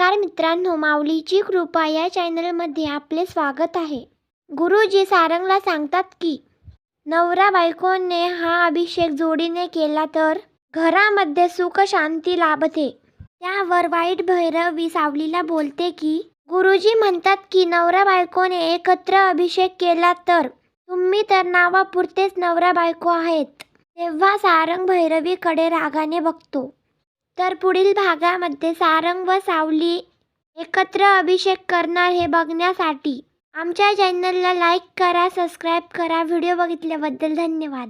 नमस्कार मित्रांनो माऊलीची कृपा या चॅनलमध्ये आपले स्वागत आहे. गुरुजी सारंगला सांगतात की नवरा बायकोने हा अभिषेक जोडीने केला तर घरामध्ये सुख शांती लाभते. त्यावर वाईट भैरवी सावलीला बोलते की गुरुजी म्हणतात की नवरा बायकोने एकत्र अभिषेक केला तर तुम्ही तर नावापुरतेच नवरा बायको आहेत. तेव्हा सारंग भैरवीकडे रागाने बघतो. तर पुढील भागामध्ये सारंग व सावली एकत्र अभिषेक करणार हे बघण्यासाठी. आमच्या चॅनलला लाईक करा सबस्क्राईब करा. व्हिडिओ बघितल्याबद्दल धन्यवाद.